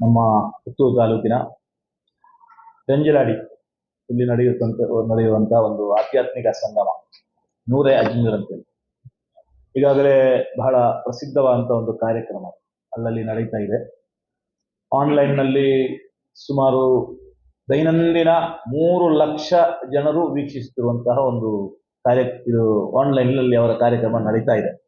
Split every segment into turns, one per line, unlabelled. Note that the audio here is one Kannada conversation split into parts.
ನಮ್ಮ ಪುತ್ತೂರು ತಾಲೂಕಿನ ಗಂಜಲಾಡಿ ಇಲ್ಲಿ ನಡೆಯುತ್ತಂತ, ನಡೆಯುವಂತ ಒಂದು ಆಧ್ಯಾತ್ಮಿಕ ಸಂಗಮ, ನೂರೇ ಅಜ್ಮೀರ್ ಈಗಾಗಲೇ ಬಹಳ ಪ್ರಸಿದ್ಧವಾದಂಥ ಒಂದು ಕಾರ್ಯಕ್ರಮ ಅಲ್ಲಲ್ಲಿ ನಡೀತಾ ಇದೆ. ಆನ್ಲೈನ್ನಲ್ಲಿ ಸುಮಾರು ದೈನಂದಿನ ಮೂರು ಲಕ್ಷ ಜನರು ವೀಕ್ಷಿಸುತ್ತಿರುವಂತಹ ಒಂದು ಕಾರ್ಯ, ಇದು ಆನ್ಲೈನ್ನಲ್ಲಿ ಅವರ ಕಾರ್ಯಕ್ರಮ ನಡೀತಾ ಇದೆ.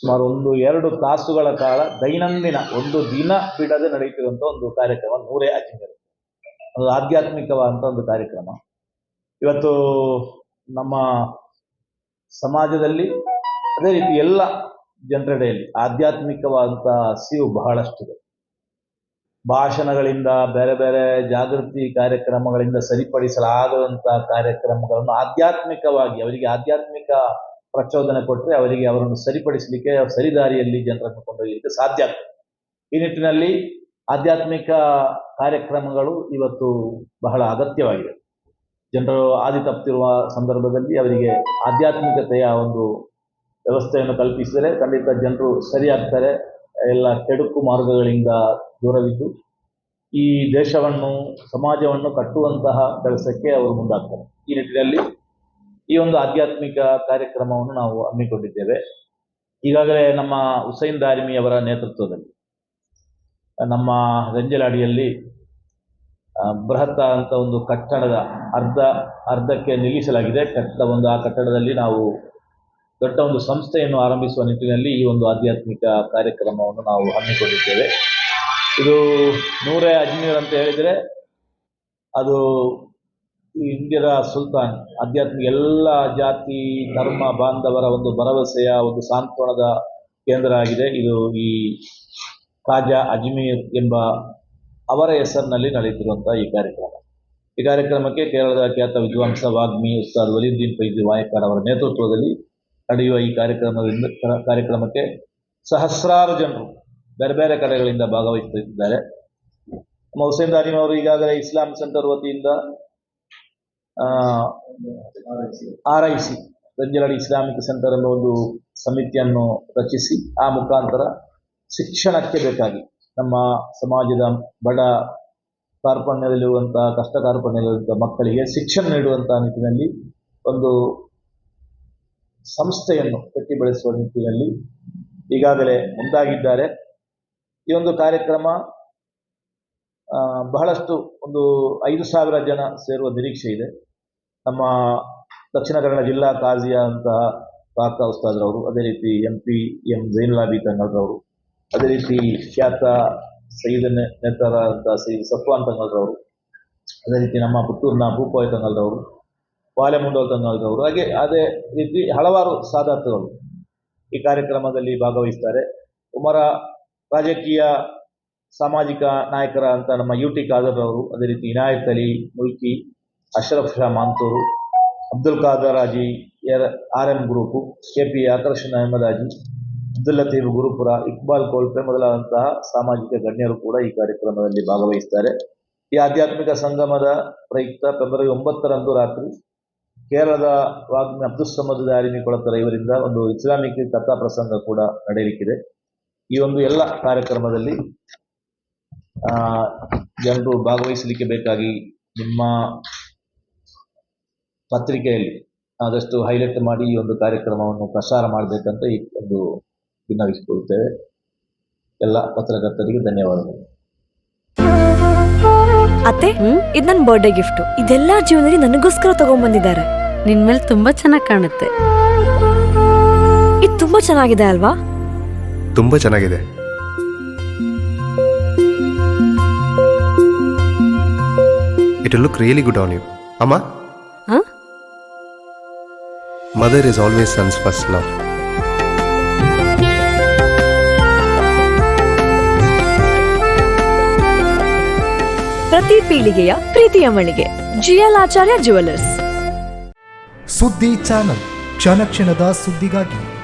ಸುಮಾರು ಒಂದು ಎರಡು ತಾಸುಗಳ ಕಾಲ ದೈನಂದಿನ ಒಂದು ದಿನ ಬಿಡದೆ ನಡೆಯುತ್ತಿರುವಂತ ಒಂದು ಕಾರ್ಯಕ್ರಮ ನೂರೇ ಅಜ್ಮೀರ್ ಅದು ಆಧ್ಯಾತ್ಮಿಕವಾದಂಥ ಒಂದು ಕಾರ್ಯಕ್ರಮ. ಇವತ್ತು ನಮ್ಮ ಸಮಾಜದಲ್ಲಿ ಅದೇ ರೀತಿ ಎಲ್ಲ ಜನರೆಡೆಯಲ್ಲಿ ಆಧ್ಯಾತ್ಮಿಕವಾದಂಥ ಸೀವು ಬಹಳಷ್ಟಿದೆ. ಭಾಷಣಗಳಿಂದ ಬೇರೆ ಬೇರೆ ಜಾಗೃತಿ ಕಾರ್ಯಕ್ರಮಗಳಿಂದ ಸರಿಪಡಿಸಲಾಗದಂಥ ಕಾರ್ಯಕ್ರಮಗಳನ್ನು ಆಧ್ಯಾತ್ಮಿಕವಾಗಿ ಅವರಿಗೆ ಆಧ್ಯಾತ್ಮಿಕ ಪ್ರಚೋದನೆ ಕೊಟ್ಟರೆ ಅವರಿಗೆ ಅವರನ್ನು ಸರಿಪಡಿಸಲಿಕ್ಕೆ ಸರಿದಾರಿಯಲ್ಲಿ ಜನರನ್ನು ಕೊಂಡೊಯ್ಯಲಿಕ್ಕೆ ಸಾಧ್ಯ ಆಗ್ತದೆ. ಈ ನಿಟ್ಟಿನಲ್ಲಿ ಆಧ್ಯಾತ್ಮಿಕ ಕಾರ್ಯಕ್ರಮಗಳು ಇವತ್ತು ಬಹಳ ಅಗತ್ಯವಾಗಿದೆ ಜನರು ಆದಿ ತಪ್ಪುತ್ತಿರುವ ಸಂದರ್ಭದಲ್ಲಿ ಅವರಿಗೆ ಆಧ್ಯಾತ್ಮಿಕತೆಯ ಒಂದು ವ್ಯವಸ್ಥೆಯನ್ನು ಕಲ್ಪಿಸಿದರೆ ಖಂಡಿತ ಜನರು ಸರಿಯಾಗ್ತಾರೆ. ಎಲ್ಲ ಕೆಡುಕು ಮಾರ್ಗಗಳಿಂದ ದೂರವಿದ್ದು ಈ ದೇಶವನ್ನು, ಸಮಾಜವನ್ನು ಕಟ್ಟುವಂತಹ ಕೆಲಸಕ್ಕೆ ಅವರು ಮುಂದಾಗ್ತಾರೆ. ಈ ನಿಟ್ಟಿನಲ್ಲಿ ಈ ಒಂದು ಆಧ್ಯಾತ್ಮಿಕ ಕಾರ್ಯಕ್ರಮವನ್ನು ನಾವು ಹಮ್ಮಿಕೊಂಡಿದ್ದೇವೆ. ಈಗಾಗಲೇ ನಮ್ಮ ಹುಸೈನ್ ದಾರಿಮಿ ಅವರ ನೇತೃತ್ವದಲ್ಲಿ, ನಮ್ಮ ರಂಜಲಾಡಿಯಲ್ಲಿ ಬೃಹತ್ ಅಂತ ಒಂದು ಕಟ್ಟಡದ ಅರ್ಧ, ಅರ್ಧಕ್ಕೆ ನಿಲ್ಲಿಸಲಾಗಿದೆ. ಕಟ್ಟಡ ಒಂದು, ಆ ಕಟ್ಟಡದಲ್ಲಿ ನಾವು ದೊಡ್ಡ ಒಂದು ಸಂಸ್ಥೆಯನ್ನು ಆರಂಭಿಸುವ ನಿಟ್ಟಿನಲ್ಲಿ ಈ ಒಂದು ಆಧ್ಯಾತ್ಮಿಕ ಕಾರ್ಯಕ್ರಮವನ್ನು ನಾವು ಹಮ್ಮಿಕೊಂಡಿದ್ದೇವೆ. ಇದು ನೂರೇ ಹದಿನೇಳು ಅಂತ ಹೇಳಿದರೆ ಅದು ಈ ಇಂದಿರಾ ಸುಲ್ತಾನ್, ಆಧ್ಯಾತ್ಮಿಕ ಎಲ್ಲ ಜಾತಿ, ಧರ್ಮ, ಬಾಂಧವರ ಒಂದು ಭರವಸೆಯ ಒಂದು ಸಾಂತ್ವನದ ಕೇಂದ್ರ ಆಗಿದೆ. ಇದು ಈ ಖಾಜಾ ಅಜ್ಮೀರ್ ಎಂಬ ಅವರ ಹೆಸರಿನಲ್ಲಿ ನಡೆಯುತ್ತಿರುವಂತಹ ಈ ಕಾರ್ಯಕ್ರಮ. ಈ ಕಾರ್ಯಕ್ರಮಕ್ಕೆ ಕೇರಳದ ಖ್ಯಾತ ವಿದ್ವಾಂಸ ವಾಗ್ಮಿ ಉಸ್ತಾದ್ ವಲೀದ್ದೀನ್ ಫೈಜಿ ವಾಯಕಾಡ್ ಅವರ ನೇತೃತ್ವದಲ್ಲಿ ನಡೆಯುವ ಈ ಕಾರ್ಯಕ್ರಮದಿಂದ ಕಾರ್ಯಕ್ರಮಕ್ಕೆ ಸಹಸ್ರಾರು ಜನರು ಬೇರೆ ಬೇರೆ ಕಡೆಗಳಿಂದ ಭಾಗವಹಿಸುತ್ತಿದ್ದಾರೆ. ಮೌಸೇನ್ ದಾರಿಮ್ ಅವರು ಈಗಾಗಲೇ ಇಸ್ಲಾಂ ಸೆಂಟರ್ ವತಿಯಿಂದ R I C Ranjaladi Islamic centre ಅನ್ನೋ ಒಂದು ಸಮಿತಿಯನ್ನು ರಚಿಸಿ, ಆ ಮುಖಾಂತರ ಶಿಕ್ಷಣಕ್ಕೆ ಬೇಕಾಗಿ ನಮ್ಮ ಸಮಾಜದ ಬಡ ಕಾರ್ಪಣ್ಯದಲ್ಲಿರುವಂತಹ ಕಷ್ಟ ಕಾರ್ಪಣ್ಯದಲ್ಲಿರುವಂತಹ ಮಕ್ಕಳಿಗೆ ಶಿಕ್ಷಣ ನೀಡುವಂತಹ ನಿಟ್ಟಿನಲ್ಲಿ ಒಂದು ಸಂಸ್ಥೆಯನ್ನು ಕಟ್ಟಿ ಬೆಳೆಸುವ ನಿಟ್ಟಿನಲ್ಲಿ ಈಗಾಗಲೇ ಮುಂದಾಗಿದ್ದಾರೆ. ಈ ಒಂದು ಕಾರ್ಯಕ್ರಮ ಬಹಳಷ್ಟು ಒಂದು ಐದು ಸಾವಿರ ಜನ ಸೇರುವ ನಿರೀಕ್ಷೆ ಇದೆ. ನಮ್ಮ ದಕ್ಷಿಣ ಕನ್ನಡ ಜಿಲ್ಲಾ ಕಾಜಿಯ ಅಂತಹ ಕಾಕ ಉಸ್ತಾದ್ರವರು, ಅದೇ ರೀತಿ ಎಂ ಪಿ ಎಂ ಜೈನುಲಾಬಿ ತಂಗಲ್ರವರು ಅದೇ ರೀತಿ ಖ್ಯಾತ ಸೈಯದ್ ನೇತಾರ ಅಂತ ಸೈಯದ್ ಸಫ್ವಾನ್ ತಂಗಲ್ರವರು ಅದೇ ರೀತಿ ನಮ್ಮ ಪುತ್ತೂರಿನ ಭೂಪಾಯಿ ತಂಗಲ್ರವರು ಪಾಲೆಮುಂಡೋಲ್ ತಂಗಲ್ರವರು ಹಾಗೆ ಅದೇ ರೀತಿ ಹಲವಾರು ಸಾಧಾರ್ಥಗಳು ಈ ಕಾರ್ಯಕ್ರಮದಲ್ಲಿ ಭಾಗವಹಿಸ್ತಾರೆ. ಕುಮಾರ ರಾಜಕೀಯ ಸಾಮಾಜಿಕ ನಾಯಕರ ಅಂತ ನಮ್ಮ ಯು ಟಿ ಖಾದರ್ ಅವರು ಅದೇ ರೀತಿ Inayat Ali, Mulki Ashraf Shah Manthur, Abdul Khader Haji R M group K P Akarshana Ahmed Haji Abdul Latif Gurupura, Iqbal Kolpe ಮೊದಲಾದಂತಹ ಸಾಮಾಜಿಕ ಗಣ್ಯರು ಕೂಡ ಈ ಕಾರ್ಯಕ್ರಮದಲ್ಲಿ ಭಾಗವಹಿಸುತ್ತಾರೆ ಈ ಆಧ್ಯಾತ್ಮಿಕ ಸಂಗಮದ ಪ್ರಯುಕ್ತ ಫೆಬ್ರವರಿ ಒಂಬತ್ತರಂದು ರಾತ್ರಿ ಕೇರಳದ ವಾಗ್ಮಿ ಅಬ್ದುಲ್ ಸಮದ್ ದಾರಿಮಿ ಕೊಳತರ ಇವರಿಂದ ಒಂದು ಇಸ್ಲಾಮಿಕ್ ಕಥಾ ಪ್ರಸಂಗ ಕೂಡ ನಡೆಯಲಿಕ್ಕಿದೆ. ಈ ಒಂದು ಎಲ್ಲ ಕಾರ್ಯಕ್ರಮದಲ್ಲಿ ಜನರು ಭಾಗವಹಿಸಲಿಕ್ಕೆ ಬೇಕಾಗಿ ನಿಮ್ಮ ಪತ್ರಿಕೆಯಲ್ಲಿ ಆದಷ್ಟು ಹೈಲೈಟ್ ಮಾಡಿ ಈ ಒಂದು ಕಾರ್ಯಕ್ರಮವನ್ನು ಪ್ರಸಾರ ಮಾಡಬೇಕಂತ ಈ ಒಂದು ವಿನ್ನವಿಸಿಕೊಳ್ಳುತ್ತೇವೆ ಎಲ್ಲ ಪತ್ರಕರ್ತರಿಗೆ ಧನ್ಯವಾದಗಳು.
ಅತ್ತೆ ಇದು ನನ್ನ ಬರ್ಡೇ ಗಿಫ್ಟ್ ಇದೆಲ್ಲ ಜೀವನದಲ್ಲಿ ನನಗೋಸ್ಕರ ತಗೊಂಡ್ಬಂದಿದ್ದಾರೆ.
ನಿನ್ ಮೇಲೆ ತುಂಬಾ ಚೆನ್ನಾಗಿ ಕಾಣುತ್ತೆ.
ಇದು ತುಂಬಾ ಚೆನ್ನಾಗಿದೆ ಅಲ್ವಾ?
ತುಂಬಾ ಚೆನ್ನಾಗಿದೆ. It look really good on you ಅಮ್ಮ? Mother is always sons first love
ಪ್ರತಿ ಪೀಳಿಗೆಯ ಪ್ರೀತಿಯ ಮಳಿಗೆ. ಜಿಎಲ್ ಆಚಾರ್ಯ ಜುವೆಲ್ಲರ್ಸ್
ಸುದ್ದಿ ಚಾನಲ್. ಕ್ಷಣ ಕ್ಷಣದ ಸುದ್ದಿಗಾಗಿ.